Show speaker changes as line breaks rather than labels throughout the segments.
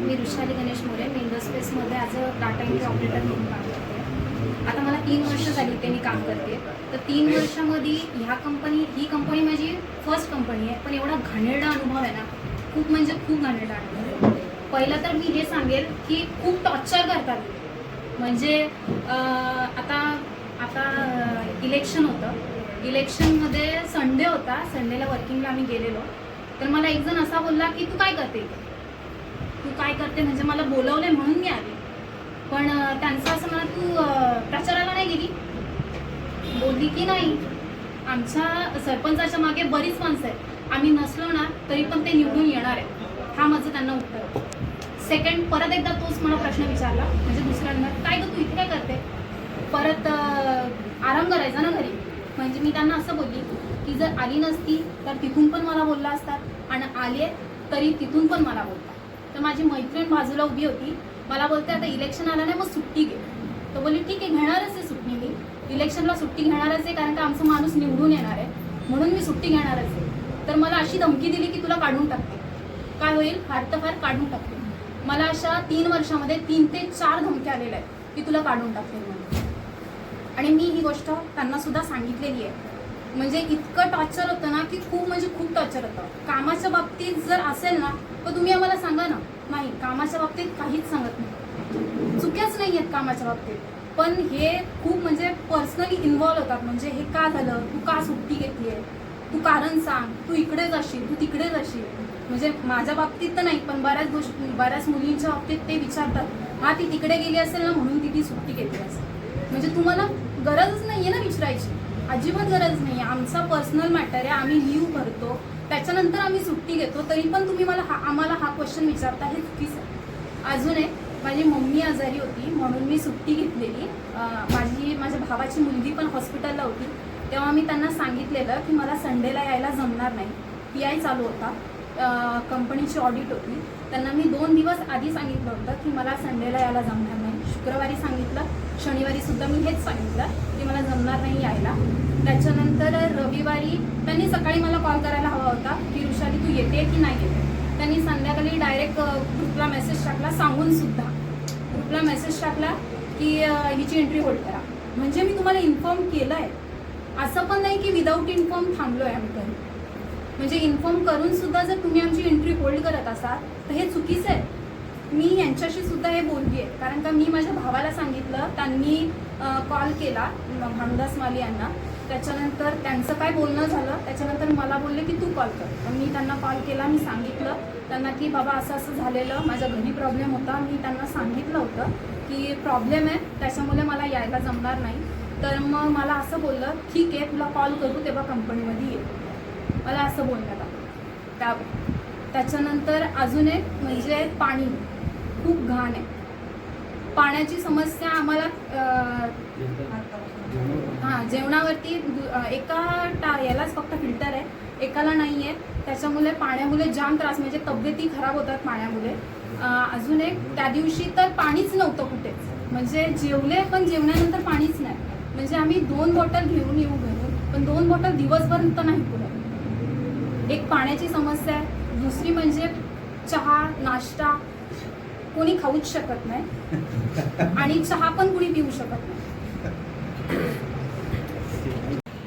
मी ऋषाली गणेश मोरे मी इंडस्पेसमध्ये as a data entry operator म्हणून काम करते. आता मला तीन वर्ष झाली ते मी काम करते. तर तीन वर्षामध्ये ह्या कंपनी ही कंपनी माझी फर्स्ट कंपनी आहे. पण एवढा घाणेरडा अनुभव आहे ना खूप म्हणजे खूप घाणेरडा अनुभव आहे. पहिलं तर मी हे सांगेल की खूप टॉर्चर करतात. म्हणजे आता आता इलेक्शन होतं. इलेक्शनमध्ये संडे होता. संडेला वर्किंगला आम्ही गेलेलो. तर मला एक जण असा बोलला की तू काय करते? तू काय करते म्हणजे मला बोलवलंय म्हणून मी आले. पण त्यांचं असं मला तू प्रचाराला नाही गेली? बोलली की नाही. आमच्या सरपंचाच्या मागे बरीच माणसं आहेत. आम्ही नसलो ना तरी पण ते निवडून येणार आहे हा माझं त्यांना उत्तर. सेकंड परत एकदा तोच मला प्रश्न विचारला म्हणजे दुसऱ्यांदा काय ग तू इथे काय करते? परत आराम करायचा ना घरी. म्हणजे मी त्यांना असं बोलली की जर आली नसती तर तिथून पण मला बोलला असतात आणि आले तरी तिथून पण मला बोलतात तर माझी मैत्रीण बाजूला उभी होती. मला बोलते आता इलेक्शन आलं नाही मग सुट्टी घे. तर बोलली ठीक आहे घेणारच आहे सुट्टी मी. इलेक्शनला सुट्टी घेणारच आहे कारण का आमचा माणूस निवडून येणार आहे. म्हणून मी सुट्टी घेणारच आहे. तर मला अशी धमकी दिली की तुला काढून टाकते. काय होईल? फार तर फार काढून टाकते. मला अशा तीन वर्षामध्ये तीन ते चार धमक्या आलेल्या आहेत की तुला काढून टाकते म्हणून. आणि मी ही गोष्ट त्यांना सुद्धा सांगितलेली आहे. म्हणजे इतकं टॉर्चर होतं ना की खूप म्हणजे खूप टॉर्चर होतं. कामाच्या बाबतीत जर असेल ना तर तुम्ही आम्हाला सांगा ना. नाही कामाच्या बाबतीत काहीच सांगत नाही. चुक्याच नाही आहेत कामाच्या बाबतीत. पण हे खूप म्हणजे पर्सनली इन्व्हॉल्व होतात. म्हणजे हे का झालं? तू का सुट्टी घेतली आहे तू कारण सांग. तू इकडे जाशील तू तिकडे जाशील. म्हणजे माझ्या बाबतीत तर नाही पण बऱ्याच गोष्टी बऱ्याच मुलींच्या बाबतीत ते विचारतात हा ती तिकडे गेली असेल ना म्हणून ती ती सुट्टी घेतली असेल. म्हणजे तुम्हाला गरजच नाही आहे ना विचारायची. अजिबात गरज नाही आहे आमचा पर्सनल मॅटर आहे. आम्ही लिव्ह भरतो. त्याच्यानंतर आम्ही सुट्टी घेतो तरी पण तुम्ही मला हा आम्हाला हा क्वेश्चन विचारता हे चुकीचं आहे. अजून एक माझी मम्मी आजारी होती म्हणून मी सुट्टी घेतलेली. माझी माझ्या भावाची मुलगी पण हॉस्पिटलला होती. तेव्हा मी त्यांना सांगितलेलं की मला संडेला यायला जमणार नाही. पी आय चालू होता. कंपनीची ऑडिट होती. त्यांना मी दोन दिवस आधी सांगितलं होतं की मला संडेला यायला जमणार नाही. शुक्रवारी सांगितलं शनिवारी सुद्धा मी हेच सांगितलं की मला जमणार नाही यायला. त्याच्यानंतर रविवारी त्यांनी सकाळी मला कॉल करायला हवा होता की ऋषाली तू येते की नाही येते? त्यांनी संध्याकाळी डायरेक्ट ग्रुपला मेसेज टाकला सांगून सुद्धा. ग्रुपला मेसेज टाकला की हिची एंट्री होल्ड करा. म्हणजे मी तुम्हाला इन्फॉर्म केलं आहे असं पण नाही की विदाऊट इन्फॉर्म थांबलो आहे आम्ही तरी म्हणजे इन्फॉर्म करून सुद्धा जर तुम्ही आमची एंट्री होल्ड करत असाल तर हे चुकीचं आहे. मी यांच्याशी सुद्धा हे बोलली आहे. कारण का मी माझ्या भावाला सांगितलं त्यांनी कॉल केला भानुदास माली यांना. त्याच्यानंतर त्यांचं काय बोलणं झालं त्याच्यानंतर मला बोलले की तू कॉल कर. तर मी त्यांना कॉल केला मी सांगितलं त्यांना की बाबा असं असं झालेलं माझ्या घरी प्रॉब्लेम होता. मी त्यांना सांगितलं होतं की प्रॉब्लेम आहे त्याच्यामुळे मला यायला जमणार नाही. तर मग मला असं बोललं ठीक आहे तुला कॉल करू तेव्हा कंपनीमध्ये ये. मला असं बोलण्यात आलं. त्या त्याच्यानंतर अजून एक म्हणजे पाणी. खूप घाण आहे. पाण्याची समस्या आम्हाला हां जेवणावरती दु- एका टा यालाच फक्त फिल्टर आहे. एकाला नाही आहे त्याच्यामुळे पाण्यामुळे जाम त्रास म्हणजे तब्येती खराब होतात पाण्यामुळे. अजून एक त्या दिवशी तर पाणीच नव्हतं कुठेच. म्हणजे जेवले पण जेवणानंतर पाणीच नाही. म्हणजे आम्ही दोन बॉटल घेऊन येऊ घरून पण दोन बॉटल दिवसभर तर नाही पुरत. एक पाण्याची समस्या आहे. दुसरी म्हणजे चहा नाश्ता कोणी खाऊच शकत नाही. आणि चहा पण कुणी पिऊ शकत नाही.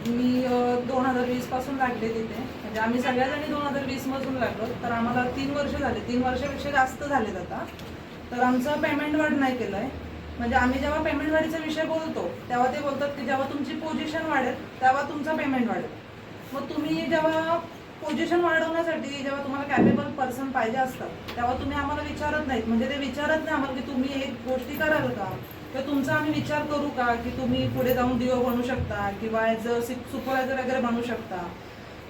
मी दोन हजार वीसपासून लागले तिथे. म्हणजे आम्ही सगळ्याजणी दोन हजार वीस मधून लागलो. तर आम्हाला तीन वर्ष झाले. तीन वर्षापेक्षा जास्त झालेत आता. तर आमचं पेमेंट वाढ नाही केलंय. म्हणजे आम्ही जेव्हा पेमेंट वाढीचा विषय बोलतो तेव्हा ते बोलतात की जेव्हा तुमची पोझिशन वाढेल तेव्हा तुमचं पेमेंट वाढेल. मग तुम्ही जेव्हा पोझिशन वाढवण्यासाठी जेव्हा तुम्हाला कॅपेबल पर्सन पाहिजे असतात तेव्हा तुम्ही आम्हाला विचारत नाहीत. म्हणजे ते विचारत नाही आम्हाला की तुम्ही एक गोष्टी कराल का? तर तुमचा आम्ही विचार करू का की तुम्ही पुढे जाऊन डीओ बनू शकता किंवा ॲज अ सुपरवायझर वगैरे बनू शकता?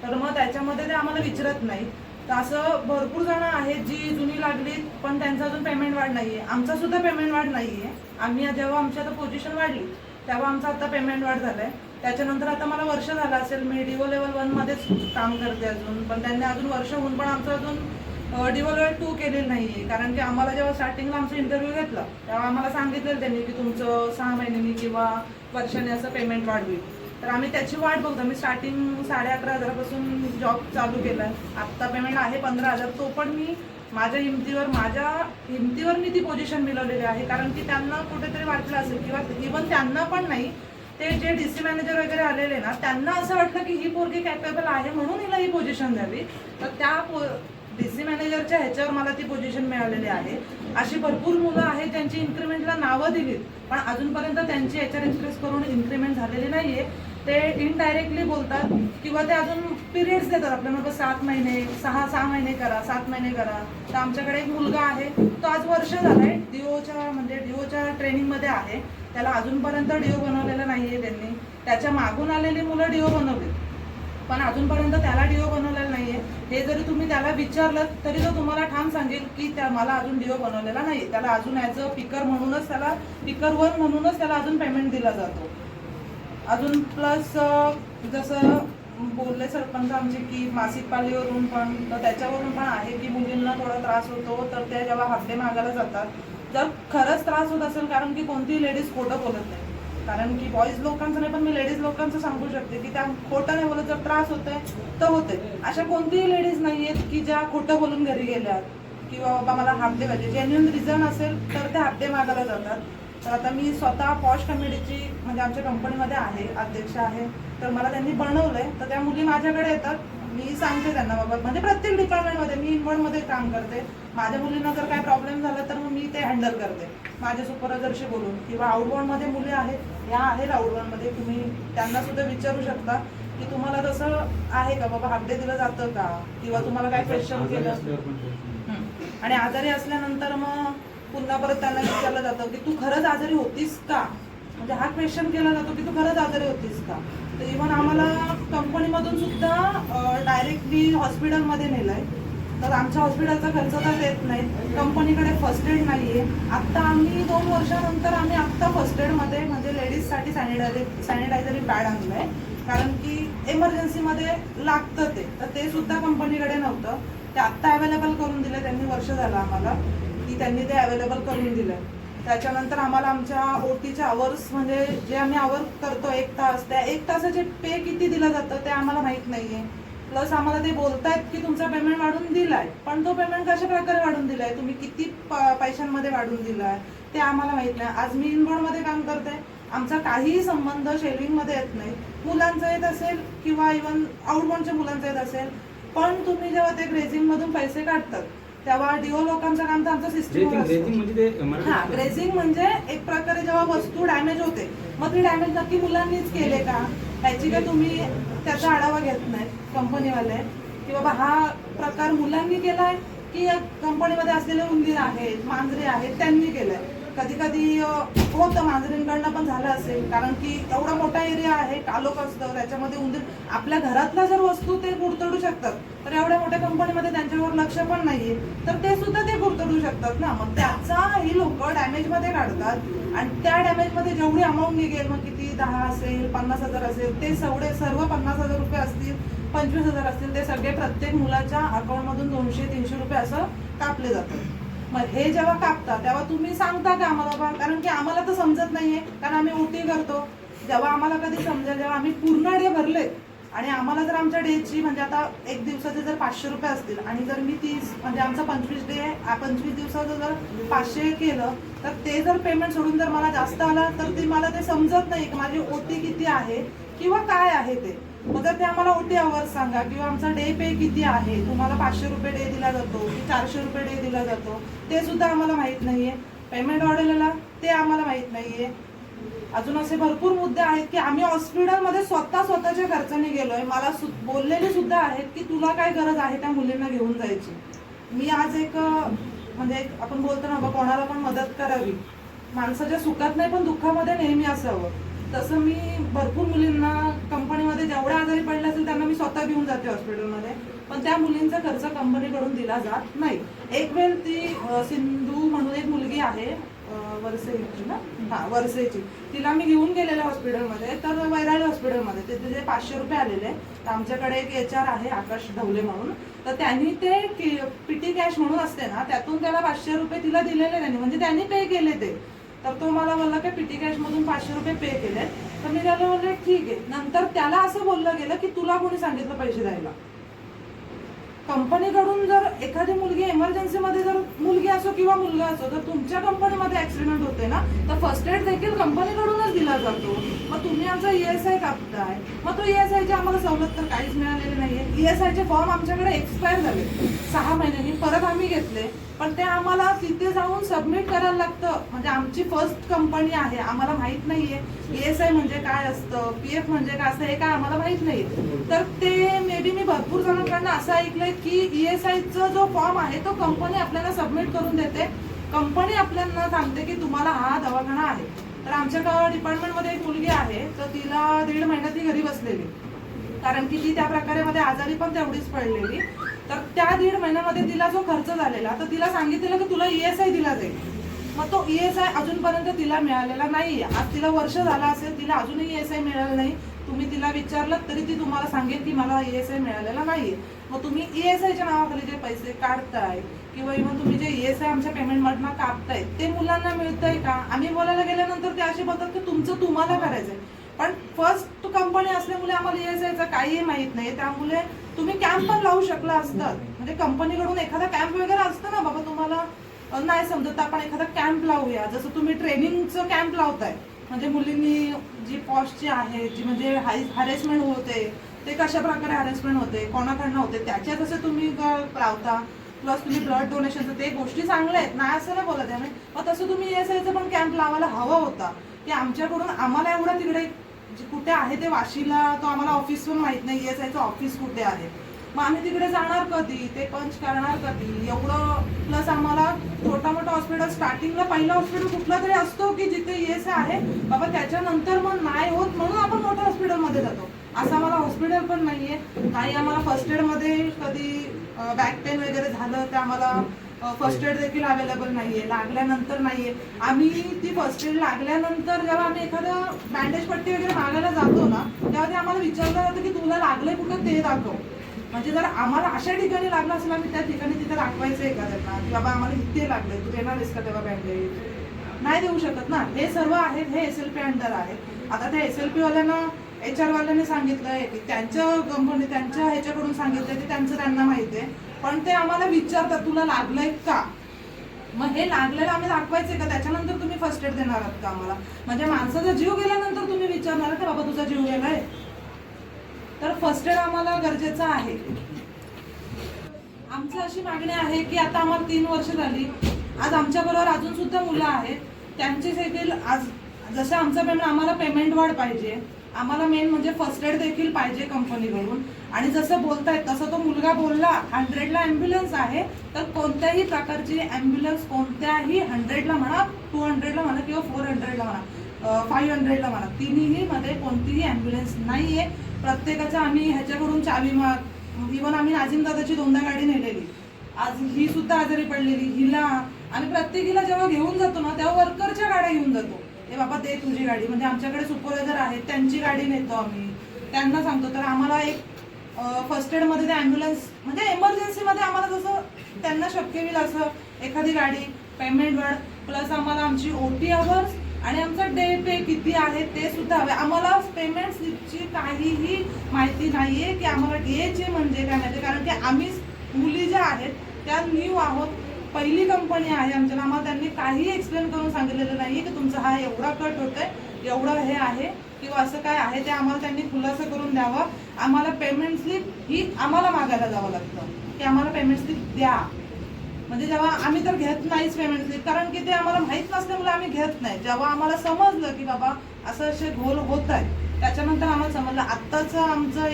तर मग त्याच्यामध्ये ते आम्हाला विचारत नाही तर असं भरपूर जण आहेत जी जुनी लागलीत पण त्यांचं अजून पेमेंट वाढ नाही आहे आमचा सुद्धा पेमेंट वाढ नाही आहे आम्ही जेव्हा आमची आता पोझिशन वाढली तेव्हा आमचं आता पेमेंट वाढ झाला आहे त्याच्यानंतर आता मला वर्ष झालं असेल मी डिओ लेवल वनमध्येच काम करते अजून. पण त्यांनी अजून वर्ष होऊन पण आमचं अजून डिओ टू केलेलं नाही आहे कारण की आम्हाला जेव्हा स्टार्टिंगला आमचा इंटरव्ह्यू घेतला तेव्हा आम्हाला सांगितलेलं त्यांनी की तुमचं सहा महिन्यांनी किंवा वर्षाने असं पेमेंट वाढवी. तर आम्ही त्याची वाट बघतो. मी स्टार्टिंग साडे अकरा हजारापासून जॉब चालू केला आहे आत्ता पेमेंट आहे पंधरा हजार. तो पण मी माझ्या हिमतीवर माझ्या हिमतीवर मी ती पोझिशन मिळवलेली आहे. कारण की त्यांना कुठेतरी वाटलं असेल किंवा इवन त्यांना पण नाही ते जे डी सी मॅनेजर वगैरे आलेले ना त्यांना असं वाटलं की ही पोरगी कॅपेबल आहे म्हणून हिला ही पोझिशन द्यावी. तर त्या डी सी मॅनेजरच्या ह्याच्यावर मला ती पोझिशन मिळालेली आहे. अशी भरपूर मुलं आहेत त्यांची इन्क्रीमेंटला नावं दिलीत पण अजूनपर्यंत त्यांची याच्यावर एक्सप्रेस करून इन्क्रीमेंट झालेली नाहीये. ते इनडायरेक्टली बोलतात किंवा ते अजून पिरियड्स देतात. आपल्याला सात महिने सहा सहा महिने करा सात महिने करा. तर आमच्याकडे एक मुलगा आहे तो आज वर्ष झालाय डीओच्या म्हणजे डीओच्या ट्रेनिंगमध्ये आहे. त्याला अजूनपर्यंत डीओ बनवलेला नाहीये त्यांनी. त्याच्या मागून आलेली मुलं डीओ बनवली पण अजूनपर्यंत त्याला डिओ बनवलेला नाहीये. हे जरी तुम्ही त्याला विचारलं तरी तो तुम्हाला ठाम सांगेल की त्या मला अजून डिओ बनवलेला नाही त्याला अजून ॲज अ पिकर म्हणूनच त्याला पिकर वन म्हणूनच त्याला अजून पेमेंट दिला जातो. अजून प्लस जसं बोलले सरपंच आमचे की मासिक पाळीवरून पण तर त्याच्यावरून पण आहे की मुलींना थोडा त्रास होतो तर ते जेव्हा हप्ते मागायला जातात जर खरंच त्रास होत असेल कारण की कोणतीही लेडीज खोटं बोलत नाही कारण की बॉईज लोकांचं नाही पण मी लेडीज लोकांचं सांगू शकते की त्या खोटं नाही बोलत. जर त्रास होतोय तर होते अशा कोणतीही लेडीज नाही आहेत की ज्या खोटं बोलून घरी गेल्या किंवा बाबा मला हप्ते पाहिजे. जेन्युन रिझन असेल तर ते हप्ते मागायला जातात. तर आता मी स्वतः पॉश कमिटीची म्हणजे आमच्या कंपनीमध्ये आहे अध्यक्ष आहे. तर मला त्यांनी बनवलंय. तर त्या मुली माझ्याकडे येतात. मी सांगते त्यांना बाबा. म्हणजे प्रत्येक डिपार्टमेंटमध्ये मी इनवर्डमध्ये काम करते. माझ्या मुलींना जर काय प्रॉब्लेम झाला तर मग मी ते हँडल करते. माझ्या सुपरवायझरशी बोलून. किंवा आउटबाउंडमध्ये मुली आहेत. या आहेत आउटबाउंडमध्ये तुम्ही त्यांना सुद्धा विचारू शकता की तुम्हाला तसं आहे का? बाबा हप्ते दिलं जातं का? किंवा तुम्हाला काय क्वेश्चन केलं. आणि आजारी असल्यानंतर मग पुन्हा परत त्यांना विचारलं जातं की तू खरंच आजारी होतीस का? म्हणजे हा क्वेश्चन केला जातो की तू खरंच आजारी होतीस का? तर इव्हन आम्हाला कंपनीमधून सुद्धा डायरेक्टली हॉस्पिटलमध्ये नेलंय. तर आमच्या हॉस्पिटलचा खर्च तर देत नाही. कंपनीकडे फर्स्ट एड नाही आहे आत्ता आम्ही दोन वर्षानंतर आम्ही आत्ता फर्स्ट एडमध्ये म्हणजे लेडीजसाठी सॅनिटायझर सॅनिटायझरी पॅड आणलंय. कारण की एमर्जन्सीमध्ये लागतं ते. तर ते सुद्धा कंपनीकडे नव्हतं. ते आत्ता अवेलेबल करून दिलं. त्यांनी वर्ष झालं आम्हाला. की त्यांनी ते अवेलेबल करून दिलं. त्याच्यानंतर आम्हाला आमच्या ओटीचे आवर्स म्हणजे जे आम्ही आवर करतो एक तास त्या एक तासाचे पे किती दिलं जातं ते आम्हाला माहीत नाहीये. प्लस आम्हाला ते बोलतायत की तुमचा पेमेंट वाढून दिलाय पण तो पेमेंट कशा प्रकारे वाढून दिलाय? तुम्ही किती प- पैशांमध्ये वाढून दिलाय? ते आम्हाला माहीत नाही. आज मी इनबोर्डमध्ये काम करते आमचा काहीही संबंध शेअरिंगमध्ये येत नाही. मुलांचा येत असेल किंवा इवन आउटबोर्डच्या मुलांचा येत असेल पण तुम्ही जेव्हा ते ग्रेझिंगमधून पैसे काढतात तेव्हा डिओ लोकांचं काम तर आमचं सिस्टीम
म्हणजे
हा ग्रेझिंग म्हणजे एक प्रकारे जेव्हा वस्तू डॅमेज होते मग ती डॅमेज नक्की मुलांनीच केले का? ह्याची काय तुम्ही त्याचा आढावा घेत नाही कंपनीवाले की बाबा हा प्रकार मुलांनी केलाय की कंपनीमध्ये असलेले उंदीर आहेत मांजरे आहेत त्यांनी केलंय. कधी कधी होतं मांजरींकडनं पण झालं असेल. कारण की एवढा मोठा एरिया आहे कालोख असतं त्याच्यामध्ये उंदीर आपल्या घरातल्या जर वस्तू ते गुडतडू शकतात तर एवढ्या मोठ्या कंपनीमध्ये त्यांच्यावर लक्ष पण नाहीये. तर ते सुद्धा ते गुडतडू शकतात ना. मग त्याचा ही लोक डॅमेजमध्ये काढतात आणि त्या डॅमेजमध्ये जेवढी अमाऊंट निघेल मग किती दहा असेल पन्नास हजार असेल ते सवडे सर्व पन्नास हजार रुपये असतील पंचवीस हजार असतील ते सगळे प्रत्येक मुलाच्या अकाउंटमधून दोनशे तीनशे रुपये असं कापले जातात. मग हे जेव्हा कापता तेव्हा तुम्ही सांगता का आम्हाला बा कारण की आम्हाला तर समजत नाहीये कारण आम्ही उटी करतो. जेव्हा आम्हाला कधी समजेल जेव्हा आम्ही पूर्ण डे भरले आणि आम्हाला जर आमच्या डेची म्हणजे आता एक दिवसाचे जर पाचशे रुपये असतील आणि जर मी तीस म्हणजे आमचा पंचवीस डे पंचवीस दिवसाचं जर पाचशे केलं तर ते जर पेमेंट सोडून जर मला जास्त आला तर ते मला ते समजत नाही की माझी ओटी किती आहे. किंवा काय आहे ते? मग जर ते आम्हाला ओटी आवर्स सांगा किंवा आमचा डे पे किती आहे? तुम्हाला पाचशे रुपये डे दिला जातो की चारशे रुपये डे दिला जातो? ते सुद्धा आम्हाला माहीत नाहीये. पेमेंट ऑर्डरला ते आम्हाला माहीत नाहीये. अजून असे भरपूर मुद्दे आहेत की आम्ही हॉस्पिटलमध्ये स्वतः स्वतःच्या खर्चाने गेलोय. मला सु- बोललेले सुद्धा आहेत की तुला काय गरज आहे त्या मुलींना घेऊन जायची. मी आज एक म्हणजे आपण बोलतो ना बा कोणाला पण मदत करावी. माणसाच्या सुखात नाही पण दुःखामध्ये नेहमी असावं. तसं मी भरपूर मुलींना कंपनीमध्ये जेवढ्या आजारी पडल्या असेल त्यांना मी स्वतः घेऊन जाते हॉस्पिटलमध्ये. पण त्या मुलींचा खर्च कंपनीकडून दिला जात नाही. एक वेळ ती सिंधू म्हणून एक मुलगी आहे अं, ना? हा वरसेची. तिला मी घेऊन गेलेले हॉस्पिटलमध्ये तर वैराळी हॉस्पिटलमध्ये. तिथे जे पाचशे रुपये आलेले. तर आमच्याकडे एक एच आर आहे आकाश ढवले म्हणून. तर त्यांनी ते पीटी कॅश म्हणून असते ना त्यातून त्याला पाचशे रुपये तिला दिलेले त्यांनी. म्हणजे त्यांनी पे केले ते. तर तो मला बोलला की पीटी कॅश मधून पाचशे रुपये पे केले तर मी त्याला म्हणलं ठीक आहे. नंतर त्याला असं बोललं गेलं की तुला कोणी सांगितलं पैसे द्यायला. कंपनीकडून जर एखादी मुलगी इमर्जन्सीमध्ये जर मुलगी असो किंवा मुलगा असो तर तुमच्या कंपनीमध्ये ऍक्सिडेंट होते ना तर फर्स्ट एड देखील कंपनीकडूनच दिला जातो. मग तुम्ही आमचा E ईएसआय कापताय. मग तो एस ईएसआयची आम्हाला सवलत तर काहीच मिळालेली नाहीये. एस ईएसआयचे फॉर्म आमच्याकडे एक्सपायर झाले. सहा महिन्यांनी परत आम्ही घेतले. पण ते आम्हाला तिथे जाऊन सबमिट करायला लागतं. म्हणजे आमची फर्स्ट कंपनी आहे. आम्हाला माहीत नाहीये. ईएसआय म्हणजे काय असतं? पी एफ म्हणजे काय असतं? हे काय आम्हाला माहीत नाही तर ते मे बी मी भरपूर जणांकडनं असं ऐकलंय. की E ईएसआयचा जो फॉर्म आहे तो कंपनी आपल्याला सबमिट करून देते. कंपनी आपल्याला सांगते की तुम्हाला हा दवाखाना आहे. तर आमच्या डिपार्टमेंटमध्ये एक मुलगी आहे तर तिला दीड महिन्यात ती घरी बसलेली. कारण की ती त्या प्रकारे मध्ये आजारी पण तेवढीच पडलेली. तर त्या दीड महिन्यामध्ये तिला जो खर्च झालेला तर तिला सांगितलेलं की तुला ईएसआय दिला जाईल. मग तो ईएसआय अजूनपर्यंत तिला मिळालेला नाही आज तिला वर्ष झालं असेल तिला अजूनही ईएसआय मिळालं नाही. तुम्ही तिला विचारलं तरी ती तुम्हाला सांगेल की मला ईएसआय मिळालेला नाहीये. मग तुम्ही ईएसआयच्या नावाखाली जे पैसे काढताय किंवा इव्हन तुम्ही जे एस आय आमच्या पेमेंट मधनं कापताय ते मुलांना मिळतंय का? आम्ही बोलायला गेल्यानंतर ते असे बोलतात की तुमचं तुम्हाला करायचंय पण फर्स्ट कंपनी असल्यामुळे आम्हाला ईएसआयचं काहीही माहीत नाही. त्यामुळे तुम्ही कॅम्प पण लावू शकला असतात म्हणजे कंपनीकडून एखादा कॅम्प वगैरे असतं ना बाबा तुम्हाला. नाही समजत तर आपण एखादा कॅम्प लावूया. जसं तुम्ही ट्रेनिंगचं कॅम्प लावताय. म्हणजे मुलींनी जी पॉस्टची आहे जी म्हणजे हॅरेसमेंट होते ते कशा प्रकारे हॅरेसमेंट होते कोणाकडनं होते त्याच्यात असं तुम्ही लावता प्लस तुम्ही ब्लड डोनेशनचं ते गोष्टी चांगल्या आहेत. नाही असं नाही बोलत आहे मी मग तसं तुम्ही एस पण कॅम्प लावायला हवा होता. की आमच्याकडून आम्हाला एवढं तिकडे जे कुठे आहे ते वाशीला तो आम्हाला ऑफिस पण माहीत नाही. एस आयचं ऑफिस कुठे आहे? मग आम्ही तिकडे जाणार कधी? ते पंच करणार कधी? एवढं प्लस आम्हाला छोटा मोठा हॉस्पिटल स्टार्टिंगला पहिला हॉस्पिटल कुठला तरी असतो की जिथे एस आहे? बाबा त्याच्यानंतर मग नाही होत म्हणून आपण मोठ्या हॉस्पिटलमध्ये जातो. असं आम्हाला हॉस्पिटल पण नाहीये. नाही आम्हाला फर्स्ट एडमध्ये कधी बॅक पेन वगैरे झालं तर आम्हाला फर्स्ट एड देखील अवेलेबल नाहीये. लागल्यानंतर नाहीये. आम्ही ती फर्स्ट एड लागल्यानंतर जेव्हा आम्ही एखादं बँडेज पट्टी वगैरे मागायला जातो ना तेव्हा ते आम्हाला विचारलं जातं की तुला लागलंय कुठं ते दाखव. म्हणजे जर आम्हाला अशा ठिकाणी लागलं असेल आम्ही त्या ठिकाणी तिथे दाखवायचं एखाद्यांना की बाबा आम्हाला इथे लागलंय तू देणार आहेस का तेव्हा बँडेज नाही देऊ शकत ना. हे सर्व आहेत हे एस एल पी अंडर आहे आता त्या एस एल पी वाल्यांना एच आर वाल्याने सांगितलंय की त्यांच्या कंपनी त्यांच्या ह्याच्याकडून सांगितलंय ते त्यांचं त्यांना माहिती आहे. पण ते आम्हाला विचारतात तुला लागलंय का? मग हे लागलेलं आम्ही दाखवायचे का? त्याच्यानंतर तुम्ही फर्स्ट एड देणार आहात का आम्हाला? म्हणजे माणसाचा जीव गेल्यानंतर तुम्ही विचारणार का बाबा तुझा जीव गेलाय? तर फर्स्ट एड आम्हाला गरजेचं आहे. आमची अशी मागणी आहे की आता आम्हाला तीन वर्ष झाली. आज आमच्या बरोबर अजून सुद्धा मुलं आहेत. त्यांची देखील आज जसं आमचं पेमेंट आम्हाला पेमेंट वाढ पाहिजे. आम्हाला मेन म्हणजे फर्स्ट एड देखील पाहिजे कंपनीकडून आणि जसं बोलतायत तसं तो मुलगा बोलला हंड्रेडला ॲम्ब्युलन्स आहे तर कोणत्याही प्रकारची ॲम्ब्युलन्स कोणत्याही हंड्रेडला म्हणा टू हंड्रेडला म्हणा किंवा फोर हंड्रेडला म्हणा फाईव्ह हंड्रेडला म्हणा तिन्ही मध्ये कोणतीही ॲम्ब्युलन्स नाही आहे प्रत्येकाच्या आम्ही ह्याच्याकडून चावी माग इवन आम्ही नाझीम दादाची दोनदा गाडी नेलेली. आज ही सुद्धा आजारी पडलेली हिला. आणि प्रत्येकीला जेव्हा घेऊन जातो ना तेव्हा वर्करच्या गाड्या घेऊन जातो. हे बाबा दे तुझी गाडी. म्हणजे आमच्याकडे सुपरवायझर आहेत त्यांची गाडी नेतो आम्ही. त्यांना सांगतो. तर आम्हाला एक फर्स्ट एडमध्ये ते ॲम्ब्युलन्स म्हणजे एमर्जन्सीमध्ये आम्हाला जसं त्यांना शक्य होईल असं एखादी गाडी पेमेंट प्लस आम्हाला आमची ओ टी अवर्स आणि आमचं डे पे किती आहे ते सुद्धा हवे. आम्हाला पेमेंट स्लिपची काहीही माहिती नाहीये की आम्हाला डीएचे म्हणजे काय माहिती कारण की आम्ही मुली ज्या आहेत त्या न्यू आहोत. पहिली कंपनी आहे आमच्या आम्हाला त्यांनी काही एक्सप्लेन करून सांगितलेलं नाही की तुमचा हा एवढा कट होतोय एवढं हे आहे किंवा असं काय आहे ते आम्हाला त्यांनी खुलासा करून द्यावं. आम्हाला पेमेंट स्लिप ही आम्हाला मागायला जावं लागतं. की आम्हाला पेमेंट स्लिप द्या. म्हणजे जेव्हा आम्ही तर घेत नाहीच पेमेंट स्लिप कारण की ते आम्हाला माहीत नसल्यामुळे आम्ही घेत नाही. जेव्हा आम्हाला समजलं की बाबा असं असे घोल होत आहे त्याच्यानंतर आम्हाला समजलं. आत्ताचं आमचं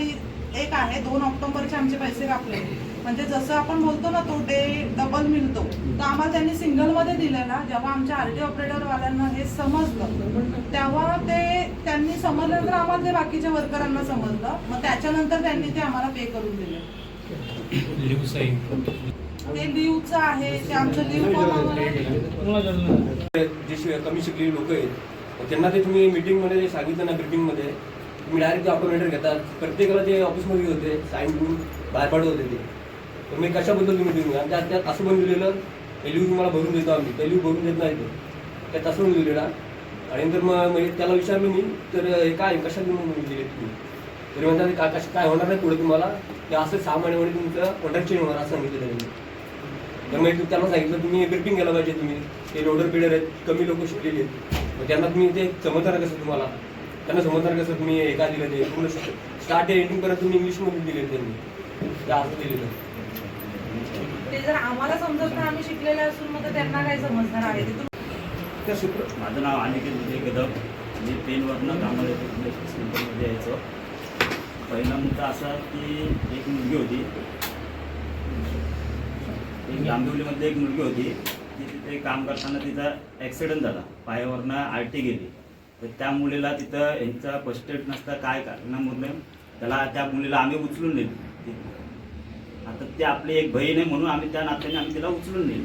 एक आहे दोन ऑक्टोबरचे आमचे पैसे कापले. म्हणजे जसं आपण बोलतो ना तो डे डबल मिळतो. तर आम्हाला त्यांनी सिंगलमध्ये दिलेला जेव्हा आमच्या आरटी ऑपरेटर वाल्यांना हे समजलं तेव्हा ते त्यांनी समजल्यानंतर आम्हाला ते बाकीच्या वर्करांना समजलं. मग त्याच्यानंतर त्यांनी ते आम्हाला पे करून दिले.
लिव्ह
ते लिव्हचं आहे ते आमचं लिव्ह फॉर्म आम्हाला
जे कमी शिकलेली लोक आहेत त्यांना ते तुम्ही मीटिंगमध्ये सांगितलं ना ब्रिफिंगमध्ये तुम्ही डायरेक्ट ऑपरेटर घेतात. प्रत्येकाला ते ऑफिसमध्ये होते साईन करून बाहेर पाडत होते ते. तर मी कशाबद्दल तुम्ही देऊन घ्या त्यात त्यात असं पण दिलेलं एलयू तुम्हाला भरून देतो आम्ही. एलयू भरून देत नाही ते. त्यात असं पण दिलेला आणि नंतर मग म्हणजे त्याला विचारलं मी तर हे काय? कशा म्हणून दिले तुम्ही? तरी म्हणतात ते काय कसं काय होणार नाही पुढे तुम्हाला? ते असं सहा महिन्यामध्ये तुमचं कॉन्ट्रॅक्ट चेंज होणार असं सांगितलं त्यांनी त्यामुळे तू त्यांना सांगितलं तुम्ही ग्रिपिंग केलं पाहिजे तुम्ही. ते लोडर बिल्डर आहेत. कमी लोक शिकलेली आहेत. मग त्यांना तुम्ही ते समजणार कसं तुम्हाला? त्यांना समजणार कसं तुम्ही एका दिलं ते? पूर्ण स्टार्ट ते एंडिंग परत तुम्ही इंग्लिशमध्ये दिले त्यांनी. ते असं दिलेलं.
ते जर आम्हाला समजत नाही आम्ही शिकलेले असून मग त्यांना काय समजणार आहे? ते
माझं नाव अनिकेत विजय कदम मी पेनवरनं कामाला येतो सेंटरमध्ये यायचो. पहिला मुद्दा असा की एक मुलगी होती. एक आंबिवलीमध्ये एक मुलगी होती. ती तिथे काम करताना तिचा ॲक्सिडेंट झाला. पायावरनं आरटी गेली. तर त्या मुलीला तिथं यांचा फर्स्ट एड नसता काय कारणामुळे त्याला त्या मुलीला आम्ही उचलून नेली. आता ते आपली एक बहीण आहे म्हणून आम्ही त्या नात्याने आम्ही तिला उचलून नेली.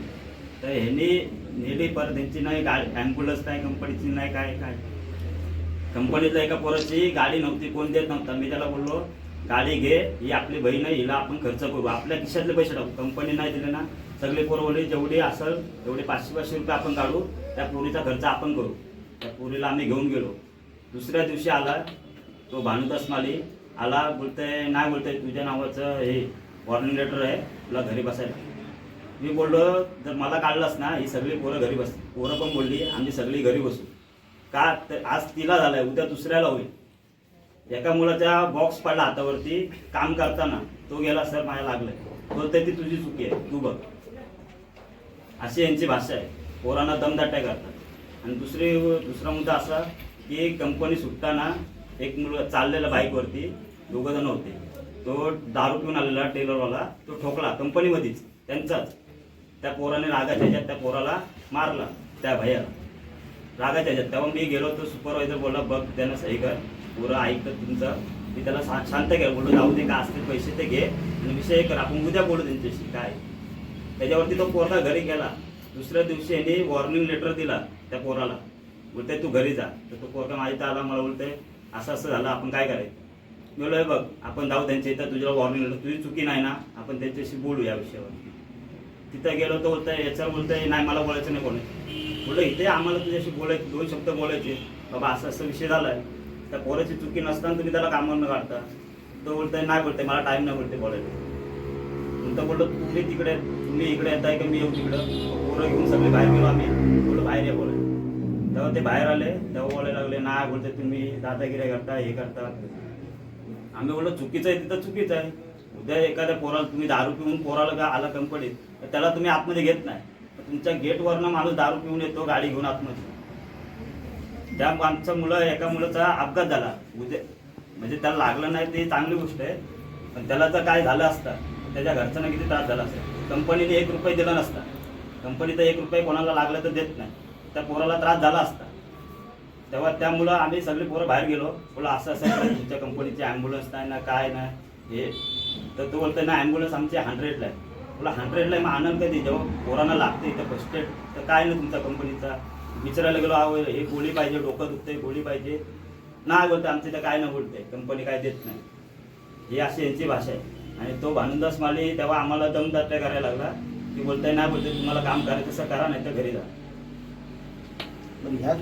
तर ह्यांनी नेली परत त्यांची नाही गाडी ॲम्ब्युलन्स नाही कंपनीची नाही काय काय. कंपनीतल्या एका पोराची गाडी नव्हती कोण देत नव्हता. मी त्याला बोललो गाडी घे ही आपली बहीण आहे हिला आपण खर्च करू. आपल्या खिशातले पैसे टाकू. कंपनी नाही दिले ना सगळे पोरवले जेवढे असेल तेवढे पाचशे पाचशे रुपये आपण काढू त्या पोरीचा खर्च आपण करू. त्या पोरीला आम्ही घेऊन गेलो. दुसऱ्या दिवशी आला तो भानुदास माली आला बोलतंय नाही बोलतंय तुझ्या नावाचं हे वॉर्निंग लेटर आहे तुला घरी बसायला मी बोललो जर मला काढलंस ना ही सगळी पोरं घरी बस पोरं पण बोलली आम्ही सगळी घरी बसू. का? तर आज तिला झालंय उद्या दुसऱ्याला होईल. एका मुलाचा बॉक्स पडला हातावरती काम करताना. तो गेला सर माझ्या लागलाय. तर ती तुझी चुकी आहे तू बघ. अशी यांची भाषा आहे. पोरांना दमदाट्या करतात. आणि दुसरी दुसरा मुद्दा असा की कंपनी सुटताना एक मुलगा चाललेला बाईकवरती दोघं जण होते. तो दारू पिऊन आलेला टेलरवाला तो ठोकला कंपनीमध्येच त्यांचाच. त्या पोराने रागाच्या ह्याच्यात त्या पोराला मारला त्या भैयाला. रागाच्या ह्याच्यात. तेव्हा मी गेलो तो सुपरवायझर बोलला बघ त्यांना सही कर. पोरं ऐकत तुमचं. मी त्याला शा- शांत केलं. बोललो जाऊ दे का असतील पैसे ते घे आणि विषय कर. आपण उद्या बोलू त्यांच्याशी काय? त्याच्यावरती तो पोरला घरी गेला. दुसऱ्या दिवशी यांनी वॉर्निंग लेटर दिला त्या पोराला. बोलते तू घरी जा. तर तो पोरगा माझ्या आला. मला बोलते असं असं झालं. आपण काय करायचं? मी बोललो बघ आपण जाऊ त्यांच्या इथं तुझ्या वॉर्निंग लेटर तुझी चुकी नाही ना आपण त्यांच्याशी बोलू या विषयावर. तिथं गेलो तर बोलतंय याच्यावर बोलतोय नाही मला बोलायचं नाही कोणी बोललो इथे आम्हाला तुझ्याशी बोलायचे दोन शब्द बोलायचे. बाबा असं असं विषय झालाय. त्या पोराची चुकी नसताना तुम्ही त्याला कामावर न काढता. तो बोलतोय नाही बोलते मला टाईम नाही बोलते बोलायला. नंतर बोललो तुम्ही तिकडे तुम्ही इकडे येताय का? मी येऊ तिकडं. पोरं घेऊन सगळे बाहेर गेलो आम्ही. बोललो बाहेर या बोलाय तेव्हा ते बाहेर आले तेव्हा बोलायला लागले नाही बोलते तुम्ही दादागिऱ्या करता हे करता. आम्ही बोललो चुकीचं आहे तिथं चुकीचं आहे. उद्या एखाद्या पोराला तुम्ही दारू पिऊन पोराला का आला कंपनीत तर त्याला तुम्ही आतमध्ये घेत नाही. तुमच्या गेटवरनं माणूस दारू पिऊन येतो गाडी घेऊन आतमध्ये. त्या आमचं मुलं एका मुलाचा अपघात झाला. उद्या म्हणजे त्याला लागलं नाही ते चांगली गोष्ट आहे. पण त्याला तर काय झालं असतं? त्याच्या घरच्यांना किती त्रास झाला असता? कंपनीने एक रुपये दिला नसता. कंपनीचा एक रुपये कोणाला लागलं तर देत नाही. त्या पोराला त्रास झाला असता. तेव्हा त्यामुळं आम्ही सगळे पोरं बाहेर गेलो. बोला असं असं तुमच्या कंपनीची ॲम्ब्युलन्स नाही ना काय नाही. हे. तर तो बोलतोय ना ॲम्ब्युलन्स आमची हंड्रेडला आहे. बोला हंड्रेडला मग आनंद कधी? जेव्हा पोरांना लागते इथं फर्स्ट एड तर काय ना तुमच्या कंपनीचा विचारायला गेलो अहो हे गोळी पाहिजे डोकं दुखतंय गोळी पाहिजे. नाही बोलतं आमच्या इथं काय नाही बोलते कंपनी काय देत नाही. ही अशी यांची भाषा आहे. आणि तो भानुदास माली तेव्हा आम्हाला दमदाट्या करायला लागला. की बोलताय नाही बोलते तुम्हाला काम करायचं तसं करा नाही तर घरी जा.
पण ह्याच